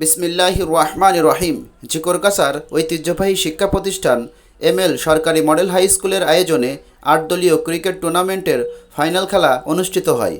বিসমিল্লাহ রহমান রহিম। জিকরকাসার ঐতিহ্যবাহী শিক্ষা প্রতিষ্ঠান এমএল সরকারি মডেল হাই স্কুলের আয়োজনে আট দলীয় ক্রিকেট টুর্নামেন্টের ফাইনাল খেলা অনুষ্ঠিত হয়।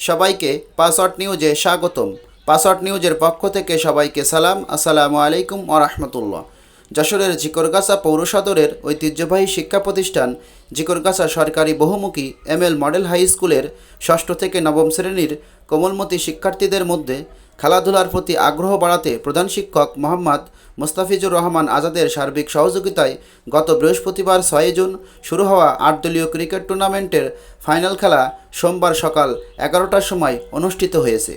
সবাইকে পাসওয়ার্ড নিউজে স্বাগতম। পাসওয়ার্ড নিউজের পক্ষ থেকে সবাইকে সালাম, আসসালামু আলাইকুম ও রহমতুল্লাহ। যশোরের জিকরগাছা পৌরসদরের ঐতিহ্যবাহী শিক্ষা প্রতিষ্ঠান জিকরগাছা সরকারি বহুমুখী এমএল মডেল হাই স্কুলের ষষ্ঠ থেকে নবম শ্রেণির কোমলমতি শিক্ষার্থীদের মধ্যে খেলাধুলার প্রতি আগ্রহ বাড়াতে প্রধান শিক্ষক মোহাম্মদ মোস্তাফিজুর রহমান আজাদের সার্বিক সহযোগিতায় গত বৃহস্পতিবার ছয় জুন শুরু হওয়া আট দলীয় ক্রিকেট টুর্নামেন্টের ফাইনাল খেলা সোমবার সকাল এগারোটার সময় অনুষ্ঠিত হয়েছে।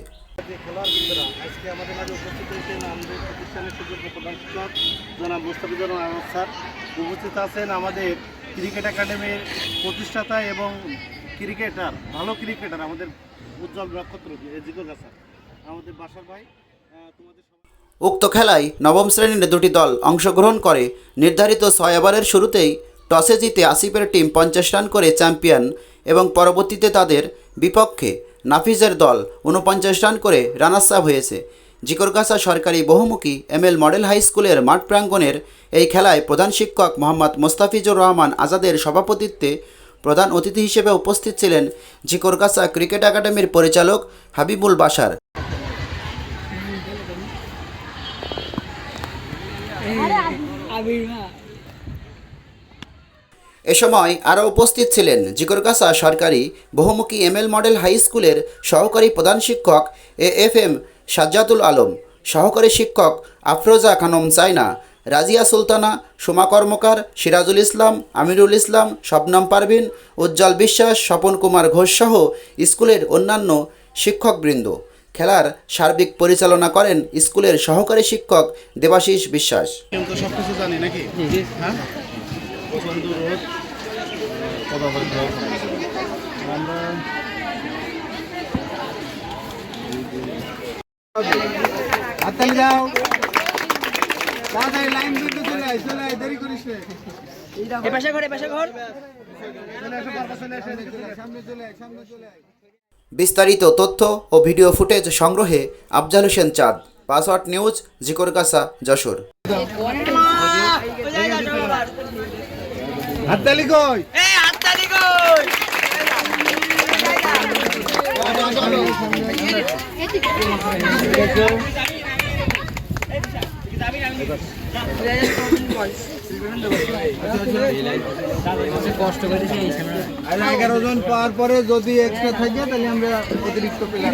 উপস্থিত আছেন আমাদের ক্রিকেট একাডেমির প্রতিষ্ঠাতা এবং ক্রিকেটার, ভালো ক্রিকেটার, আমাদের উজ্জ্বল নক্ষত্র জিকর স্যার উক্ত খেলায় নবম শ্রেণির দুটি দল অংশগ্রহণ করে। নির্ধারিত ছয় ওভারের শুরুতেই টসে জিতে আসিফের টিম পঞ্চাশ রান করে চ্যাম্পিয়ন এবং পরবর্তীতে তাদের বিপক্ষে নাফিজের দল উনপঞ্চাশ রান করে রানার্স হয়েছে। জিকরগাছা সরকারি বহুমুখী এমএল মডেল হাই স্কুলের মাঠ প্রাঙ্গণের এই খেলায় প্রধান শিক্ষক মোহাম্মদ মোস্তাফিজুর রহমান আজাদের সভাপতিত্বে প্রধান অতিথি হিসেবে উপস্থিত ছিলেন জিকরগাছা ক্রিকেট একাডেমির পরিচালক হাবিবুল বাসার এ সময় আরও উপস্থিত ছিলেন জিকরগাছা সরকারি বহুমুখী এমএল মডেল হাই স্কুলের সহকারী প্রধান শিক্ষক A F M Sajjatul Alam, সহকারী শিক্ষক আফরোজা খানম চাইনা রাজিয়া সুলতানা, সোমা কর্মকার, সিরাজুল ইসলাম, আমিরুল ইসলাম, শবনম পারভিন, উজ্জ্বল বিশ্বাস, স্বপন কুমার ঘোষ সহ স্কুলের অন্যান্য শিক্ষকবৃন্দ। খেলার সার্বিক পরিচালনা করেন স্কুলের সহকারী শিক্ষক দেবাশিস বিশ্বাস। কিন্তু সব কিছু জানি নাকি? হ্যাঁ? এপাশে ঘর চলে আসো বারবার চলে আসো চলে আয়, সামনে চলে আয় সামনে চলে আয়। বিস্তারিত তথ্য ও ভিডিও ফুটেজ সংগ্রহে আফজাল হোসেন চাঁদ। Password news Jhikargachha Jessore. হাততালি কই? এই হাততালি কই? আর এগারো জন পাওয়ার পরে যদি এক্সট্রা থাকে তাহলে আমরা অতিরিক্ত প্লেয়ার